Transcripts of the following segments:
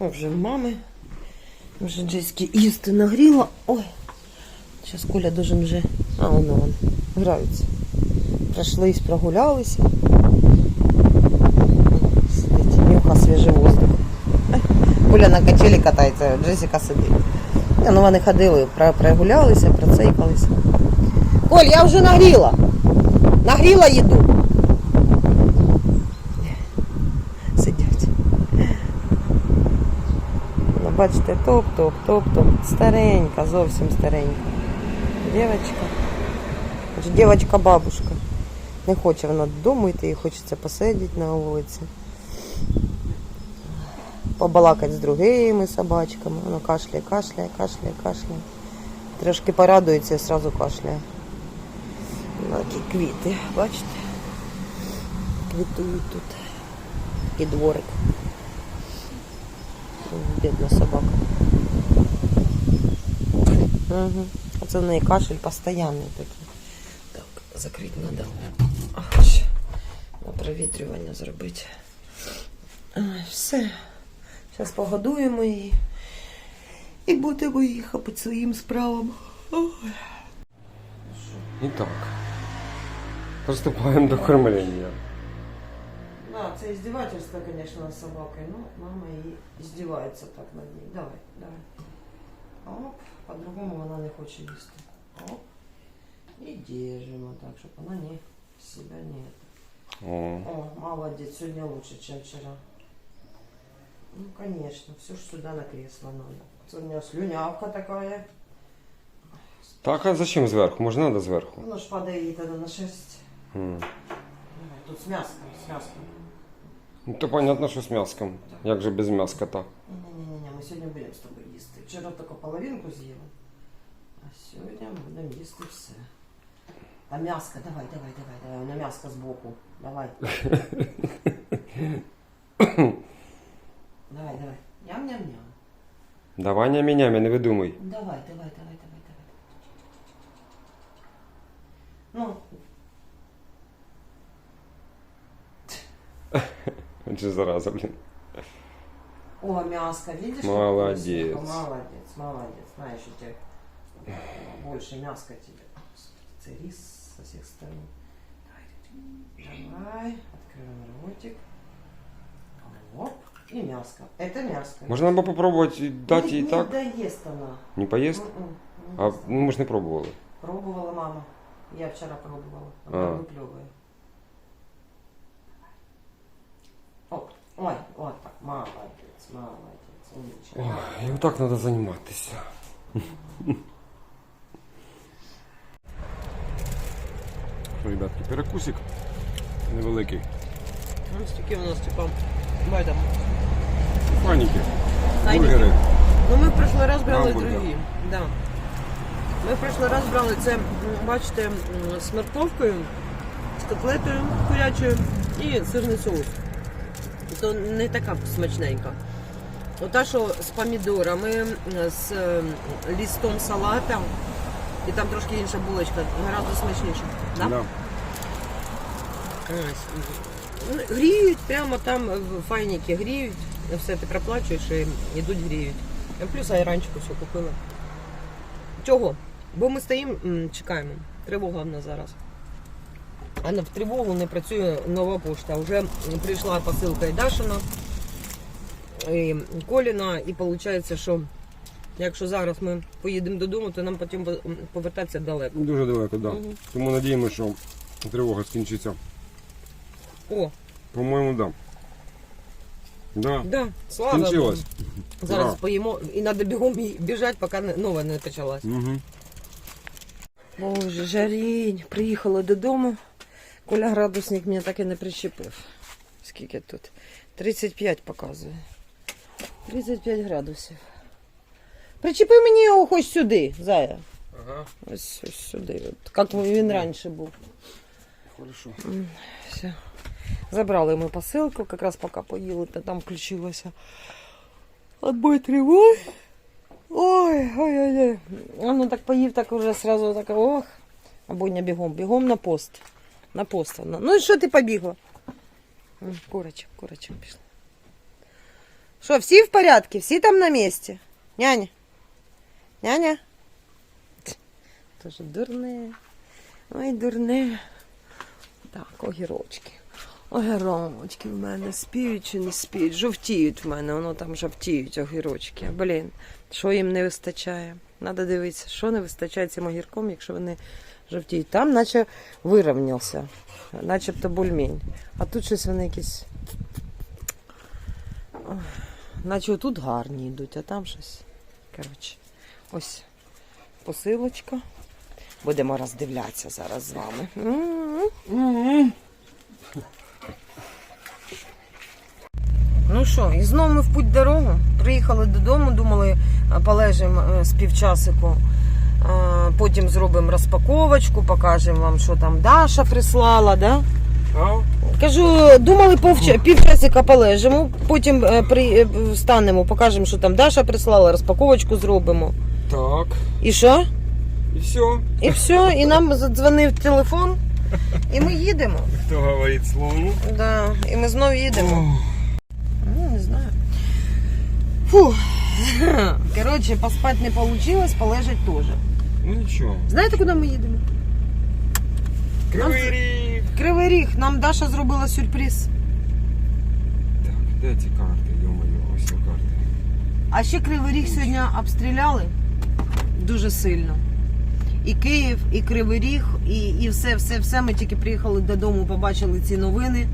О, вже мами. Вже Джеськи їсти нагріла. Ой. Зараз Коля должен вже. А, воно вон. Граються. Прошлись, прогулялися. Сидить, нюха свіжий воздух. Коля на качелі катається, Джесіка сидить. Ні, Ну вони ходили, прогулялися, процейкалися. Коль, я вже нагріла. Нагріла їду. Сидять. Ну, бачите, топ-топ, топ-топ. Старенька, зовсім старенька. Дівчинка. Значить, Дівчинка бабушка. Не хоче вона додому йти, їй хочеться посидіти на вулиці. Побалакати з другими собачками. Воно кашляє, кашляє, кашляє, кашляє. Трошки порадується і одразу кашляє. Такі квіти, бачите? Квітують тут. І дворик. Бідна собака. Угу. Оце в неї кашель постійний такий. Так, закрити треба. На провітрювання зробити. Все. Зараз погодуємо її. І будемо їхати по своїм справам. Ой. Итак, приступаем до кормления. Да, це издевательство, конечно, над собакой. Ну, мама і издевается так над ней. Давай, давай. Оп, по-другому вона не хоче їсти. Оп. І держимо так, щоб вона не себя не. О, О, молодец, сегодня лучше, чем вчера. Ну, конечно, все ж сюда на кресло надо. Это у меня слюнявка такая. так, а зачем зверху? Може, надо зверху? Ну, ж падает тогда на. М. Давай, тут с мяском, с мяском. Ну, то понятно, що з м'яском. Як же без м'яска-то? Не-не-не, мы сегодня будем с тобой їсти. Вчора только половинку з'їли. А сьогодні будемо їсти все. А мяско, давай, давай, давай, давай. На мяско збоку. Давай. давай, давай. Ням-ням-ням. Давай не мінями, не видумуй. Давай, давай, давай, давай, давай. Ну, Чи зараза, блін. о, мяско, видишь? как Молодец. вкусненько? Молодец, молодец. Знаешь, у тебя больше мяска тебе. Це рис со всех сторон. Давай, давай, открываем ротик. Оп, и мяско. Это мяско. Можна було попробувати дати не, їй так? Не доест она. Не поїсть? М-м, не А ест. ну, ми ж не пробували. Пробовала мама. Я вчера пробовала. А. Она выплевывает. Ой, вот так. Молодец, молодец. Умничка. Ой, і отак треба займатися. Ребятки, перекусик невеликий. Ну, стільки у нас, типа, там. Паніки. Бургери. Ну, ми в прошлый раз брали Гамбургер. другі. Да. Ми в прошлый раз брали це, м, бачите, м, з морковкою, з котлетою курячою і сирний соус. То не така смачненька. Ота, що з помідорами, з е, лістом салата, і там трошки інша булочка, гораздо смачніше. Да? Да. Ось. Ну, Гріють прямо там файніки гріють. Все ти проплачуєш і йдуть гріють. Плюс айранчику все купила. Чого? Бо ми стоїмо, чекаємо. Тривога в нас зараз. А на- в тривогу не працює нова пошта. Вже прийшла посилка і Дашина, і Коліна, і виходить, що якщо зараз ми поїдемо додому, то нам потім повертатися далеко. Дуже далеко, так. Да. Мгм. Тому надіємося, що тривога скінчиться. О, По-моєму, да. Да. Да, слава Скінчилось. Богу. Зараз Ура. поїмо і треба бігом біжати, поки не- нова не почалась. Угу. Боже, жарінь. Приїхала додому. Коля градусник мене так і не прищепив. Скільки тут? 35 показує. 35 градусів. Причепи мені його хоч сюди, зая. Ага, Ось, ось сюди. От, як він раніше був. хорошо. Все. Забрали ми посилку, якраз поки поїли, то там включилося отбой тривоги. Ой, ой, ой, ой. А ну так поїв, так уже сразу так, ох. Або не бігом, бігом на пост. На. Ну і що ти побігла? Курочок, курочок пішла. Що, всі в порядку? Всі там на місці? Няня? Няня? Тоже дурне. Ой, дурне. Так, огірочки. Огірочки в мене спіють чи не спіють? Жовтіють в мене, воно там жовтіють огірочки. Блін, що їм не вистачає? Надо дивитися, що не вистачає цим огірком, якщо вони жовтіють. Там наче вирівнявся, начебто бульмінь. А тут щось вони якісь. Наче тут гарні йдуть, а там щось. Коротше, ось посилочка. Будемо роздивлятися зараз з вами. Ну що, і знову ми в путь дорогу. Приїхали додому, думали, полежимо е, з півчасику. Потім зробимо розпаковочку, покажемо вам, що там Даша прислала, да? Кажу, думали повча, півчасика полежимо, потім е, при, е, встанемо, покажемо, що там Даша прислала, розпаковочку зробимо. Так, І що? и все. І все, і нам задзвонив телефон, і ми їдемо. Кто говорит словно? Да, і ми знову їдемо. Ну. Фу. Коротше, поспати не вийшло, полежать теж. Ну ничего. Знаєте, куди ми їдемо? Кривий ріг. Кривий Ріг. Нам Даша зробила сюрприз. Так, де ці карти, ё-моё, ось карти. А ще Кривий Ріг сьогодні обстріляли дуже сильно. І Київ, і Кривий Ріг, і, і все, все, все. Ми тільки приїхали додому, побачили ці новини.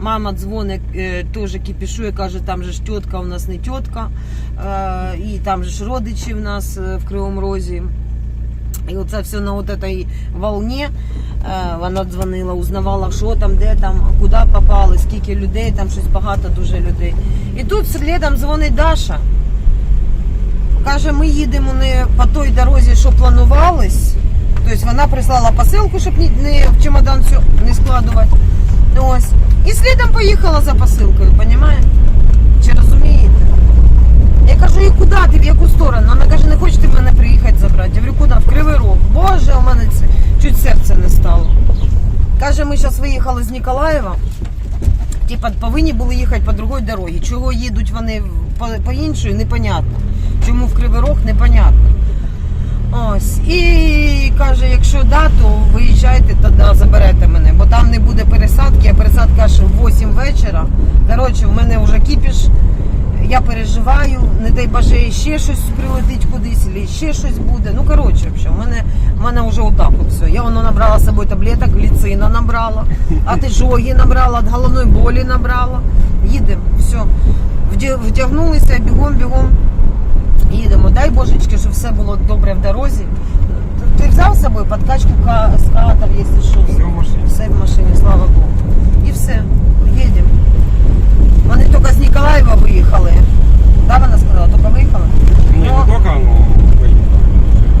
Мама дзвонить, е, теж кіпішує, каже, там же ж тітка у нас не тітка, е, і там же ж родичі в нас е, в Кривому Розі. І оце все на от этой волні. Вона дзвонила, узнавала, що там, де там, куди попали, скільки людей, там щось багато дуже людей. І тут слідом дзвонить Даша. Каже, ми їдемо не по той дорозі, що планувалось. Тобто вона прислала посилку, щоб не в чемодан все не складувати. Ось. І слідом поїхала за посилкою, розумієте? Чи розумієте? Я кажу, і куди ти, в яку сторону? Вона каже, не хочете мене приїхати забрати. Я говорю, куди? В Кривий Рог. Боже, у мене це чуть серце не стало. Каже, ми зараз виїхали з Ніколаєва. Типа повинні були їхати по другій дорозі. Чого їдуть вони по, по іншої, непонятно. Чому в Кривий Рог, непонятно. Ось. І каже, якщо да, то виїжджайте тоді заберете мене, бо там не буде пересадки, а пересадка аж в 8 вечора. Коротше, в мене вже кіпіш. Я переживаю, не дай Боже, ще щось прилетить кудись, або ще щось буде. Ну, коротше, в мене, в мене вже отак от все. Я воно набрала з собою таблеток, гліцина набрала, атижоги набрала, від головної болі набрала. Їдемо, все. Вдягнулися, бігом, бігом. Їдемо. Дай Божечки, щоб все було добре в дорозі. Ти взяв з собою подкачку ка- з катер, якщо що? Все в машині. Все в машині, слава Богу. І все, їдемо. Вони тільки з Ніколаєва виїхали. Да, вона сказала, тільки виїхали? Ну, не только оно выехало.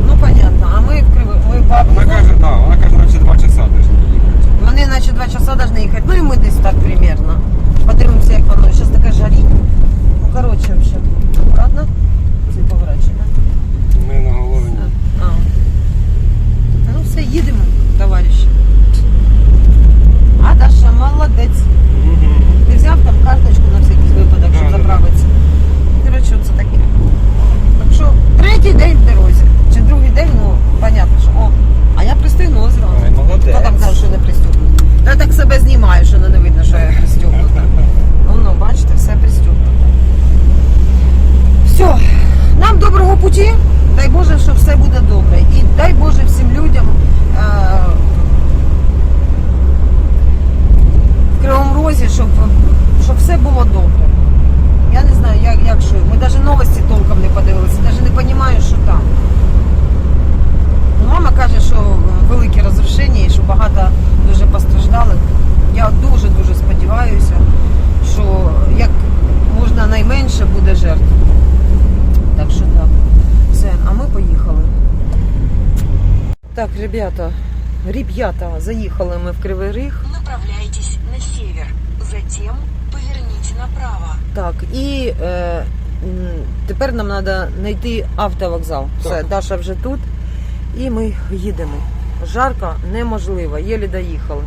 ну понятно. А ми ми по Вона каже, да, вона каже, наче два часа должны їхати. Вони наче два часа повинні їхати. Ну і ми десь так примерно. Подивимося, як воно. Зараз така жарі. Ну, коротше, взагалі. Аккуратно. Цей поворачує, да? Ми на голові. А. Ну все, їдемо, товариші. А Даша молодець. Мгм. Ти взяв там карточку на всякий випадок, щоб Да, да, заправитися. Коротше, це таке. Так що третій день в дорозі. Чи другий день, ну, понятно, що о, а я пристигнула зразу. Ай, молодець. Хто там казав, що не пристегнута? Та я так себе знімаю, що не видно, що я пристегнута. Ну, ну, бачите, все пристегнуто. Все, нам доброго. Дай Боже, що все буде добре. І дай Боже всім людям. Е- в Кривому Розі, щоб, щоб все було добре. Я не знаю, як, як що. Ми навіть новості толком не подивилися, навіть не розумію, що там. Ну, Мама каже, що великі розрушення і що багато дуже постраждалих. Я дуже-дуже сподіваюся, що як можна найменше буде жертв. Так що так. Все, а ми поїхали. Так, ребята, ребята, заїхали ми в Кривий Ріг. Направляйтесь на север. Затем поверните направо. Так, і е, тепер нам треба знайти автовокзал. Все, Даша вже тут. І ми їдемо. Жарко неможливо, єлі доїхали.